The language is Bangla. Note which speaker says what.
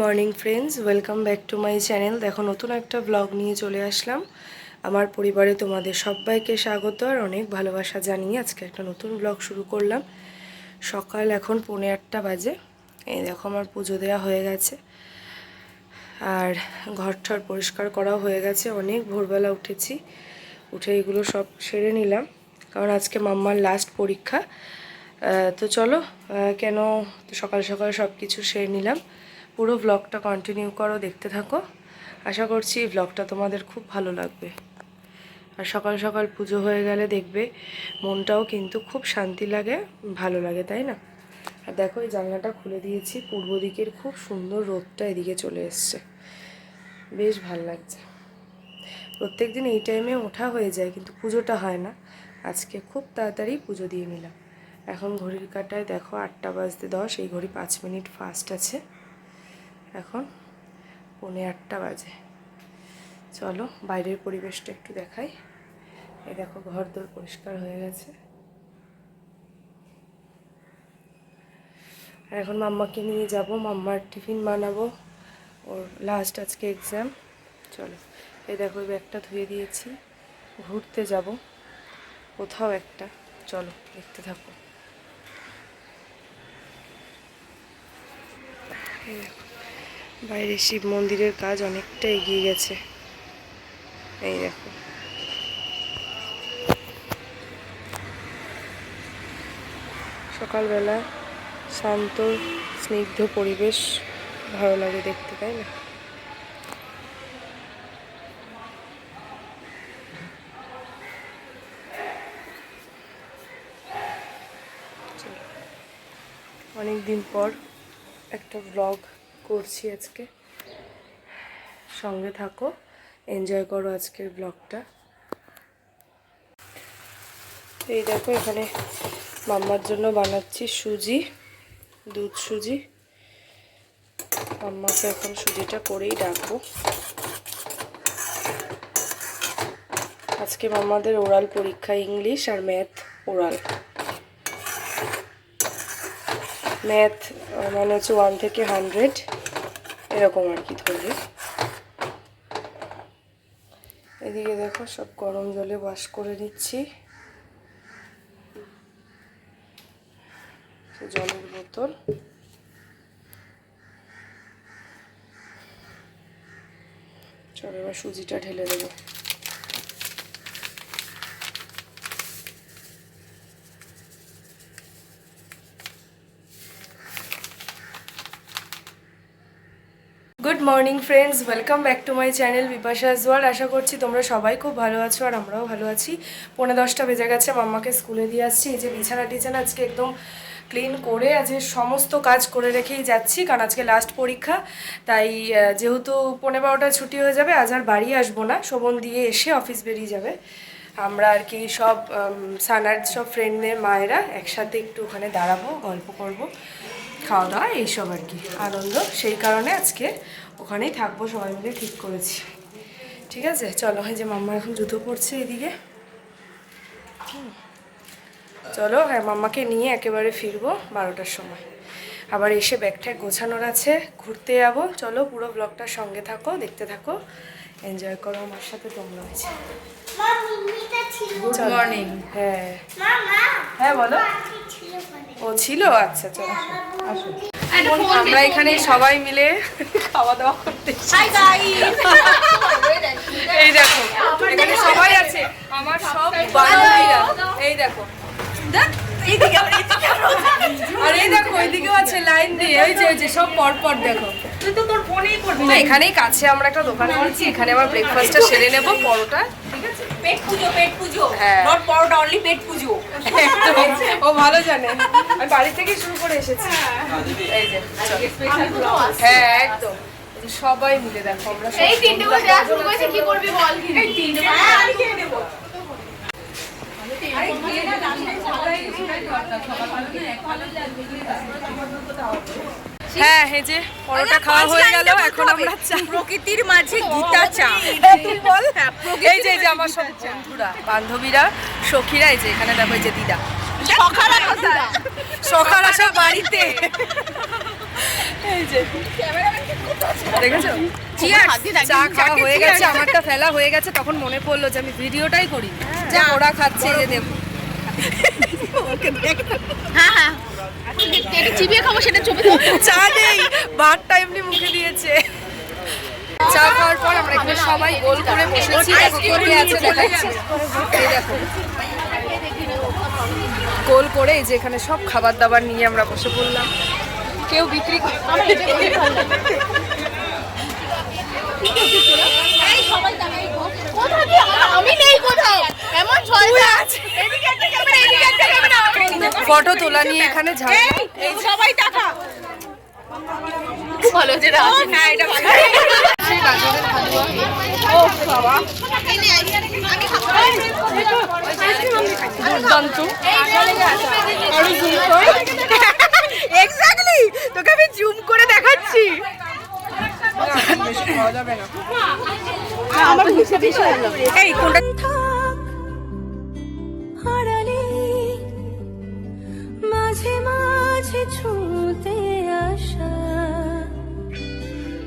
Speaker 1: Morning friends welcome back to my channel দেখো, নতুন একটা ব্লগ নিয়ে চলে আসলাম। আমার পরিবারে তোমাদের সবাইকে স্বাগত আর অনেক ভালোবাসা জানিয়ে আজকে একটা নতুন ব্লগ শুরু করলাম। সকাল এখন পৌনে আটটা বাজে। এই দেখো, আমার পুজো দেওয়া হয়ে গেছে। আর ঘর ঠর পরিষ্কার করাও হয়ে গেছে। অনেক ভোরবেলা উঠেছি। উঠে এগুলো সব সেরে নিলাম। কারণ আজকে মাম্মার লাস্ট পরীক্ষা। তো চলো কেন সকাল সকাল সব কিছু সেরে নিলাম। পুরো ব্লগটা কন্টিনিউ করো, দেখতে থাকো। আশা করছি এই ব্লগটা তোমাদের খুব ভালো লাগবে। আর সকাল সকাল পুজো হয়ে গেলে দেখবে, মনটাও কিন্তু খুব শান্তি লাগে, ভালো লাগে, তাই না? আর দেখো, এই জানলাটা খুলে দিয়েছি, পূর্ব দিকের খুব সুন্দর রোদটা এদিকে চলে এসছে। বেশ ভালো লাগছে। প্রত্যেক দিন এই টাইমে ওঠা হয়ে যায়, কিন্তু পুজোটা হয় না। আজকে খুব তাড়াতাড়ি পুজো দিয়ে নিলাম। এখন ঘড়ির কাটায় দেখো, আটটা বাজতে দশ, এই ঘড়ি পাঁচ মিনিট ফাস্ট আছে। এখন পৌনে আটটা বাজে। চলো বাইরের পরিবেশটা একটু দেখাই। এ দেখো ঘর দোর পরিষ্কার হয়ে গেছে। আর এখন মাম্মাকে নিয়ে যাব মাম্মার টিফিন বানাবো। ওর লাস্ট আজকে এক্সাম চলো এই দেখো ব্যাগটা ধুয়ে দিয়েছি। ঘুরতে যাব কোথাও একটা। চলো দেখতে থাকো। এই দেখো, বাইরে শিব মন্দিরের কাজ অনেকটা এগিয়ে গেছে। এই দেখো। সকালবেলা শান্ত, স্নিগ্ধ পরিবেশ ভালো লাগে দেখতে, তাই না? অনেক দিন পর একটা ব্লগ করছি আজকে। সঙ্গে থাকো এনজয় করো আজকের ব্লগটা এই দেখো এখানে মাম্মার জন্য বানাচ্ছি সুজি, দুধ সুজি। মাম্মাকে এখন সুজিটা করেই ডাকবো। আজকে মাম্মাদের ওরাল পরীক্ষা ইংলিশ আর ম্যাথ ওরাল। ম্যাথ মানে হচ্ছে ওয়ান থেকে হান্ড্রেড এরকম আর কি ধরবে এদিকে দেখো সব গরম জলে ওয়াশ করে নিচ্ছি। জলের বোতল। চলো এবার সুজিটা ঢেলে দেবো। Good morning friends welcome back to my channel Bipasha জোয়ার আশা করছি তোমরা সবাই খুব ভালো আছো আর আমরাও ভালো আছি। পৌনে দশটা বেজে গেছে, মাম্মাকে স্কুলে দিয়ে আসছি। এই যে বিছানা টিছানা আজকে একদম ক্লিন করে আজকে সমস্ত কাজ করে রেখেই যাচ্ছি, কারণ আজকে লাস্ট পরীক্ষা। তাই যেহেতু পৌনে বারোটা ছুটি হয়ে যাবে, আজ আর বাড়ি আসব না। শোভন দিয়ে এসে অফিস বেরিয়ে যাবে। আমরা আর কি সব সানার সব ফ্রেন্ডদের মায়েরা একসাথে একটু ওখানে দাঁড়াবো, গল্প করব। খাওয়া দাওয়া, এইসব আর কি, আনন্দ। সেই কারণে আজকে ওখানেই থাকব, সবাই মিলে ঠিক করেছি। ঠিক আছে? চলো হয় যে মাম্মা এখন জুতো পড়ছে এদিকে। চলো হ্যাঁ মাম্মাকে নিয়ে একেবারে ফিরবো বারোটার সময়। আবার এসে ব্যাগ ট্যাগ গোছানোর আছে, ঘুরতে যাব। চলো, পুরো ব্লগটার সঙ্গে থাকো, দেখতে থাকো। এনজয় করো আমার সাথে তোমরা আছে।
Speaker 2: মা
Speaker 1: গুড মর্নিং হ্যাঁ।
Speaker 2: মা মা।
Speaker 1: হ্যাঁ বলো। ও ছিল? আচ্ছা চলো আসো। আমরা এখানে সবাই মিলে খাওয়া দাওয়া করতে এই দেখো এখানে সবাই আছে। আমার সব বান্ধবীরা। এই দেখো। আর এই দেখো এইদিকেও আছে লাইন দিয়ে। ওই যে ওই যে সব পর পর দেখো।
Speaker 3: তুই তো তোর ফোনেই করবি।
Speaker 1: না এখানেই কাছে আমরা একটা দোকান করেছি এখানে আমার ব্রেকফাস্টটা সেরে নেব পরোটা ঠিক আছে
Speaker 3: পেট পুজো পেট পুজো
Speaker 1: হ্যাঁ।
Speaker 3: নট পরোটা অনলি পেট পুজো।
Speaker 1: একদম। ও ভালো জানে আমি বাড়ি থেকে শুরু করে এসেছি। এই যে হ্যাঁ একদম। সবাই মিলে দেখো আমরা
Speaker 4: এই তিনটে করে শুরু করেছে কি করবি বল
Speaker 3: এই তিনটে হ্যাঁ আমি খেয়ে নেব।
Speaker 1: হ্যাঁ এই যে পরোটা খাওয়া হয়ে গেল এখন আমরা চা
Speaker 3: প্রকৃতির মাঝে গীতা চা।
Speaker 1: তুই বল এই যে যে আমার সব বন্ধুরা বান্ধবীরা সখীরা এই যে এখানে দেখো এই যে দিদা। সকাল আসা বাড়িতে। এই যে। দেখেছ? চা খাওয়া হয়ে গেছে আমারটা ফেলা হয়ে গেছে তখন মনে পড়ল যে আমি ভিডিওটাই করি। যা। ওরা খাচ্ছে এই যে দেব
Speaker 4: হ্যাঁ হ্যাঁ। এটা চিবিয়ে খাব সেটা ছবি
Speaker 1: চা নেই ভাতটা এমনি মুখে দিয়েছে। চা খাওয়ার পর আমরা এখানে সবাই গোল করে বসেছি আছে দেখাচ্ছি। এই দেখো। গোল করে এই যে এখানে সব খাবার দাবার নিয়ে আমরা বসে পড়লাম। কেউ বিক্রি
Speaker 4: আমি নেই কোথাও এমন ছয় এদিকে একটা ক্যামেরা এদিকে একটা ক্যামেরা
Speaker 1: ফটো তোলা নিয়ে এখানে
Speaker 3: এই সবাই টাকা।
Speaker 4: ভালো হয়েছে
Speaker 3: হ্যাঁ এটা ভালো।
Speaker 1: গাজরের হালুয়া। দুর্দান্ত।
Speaker 3: এক্স্যাক্টলি তোকে আমি জুম করে দেখাচ্ছি। এই কোনটা?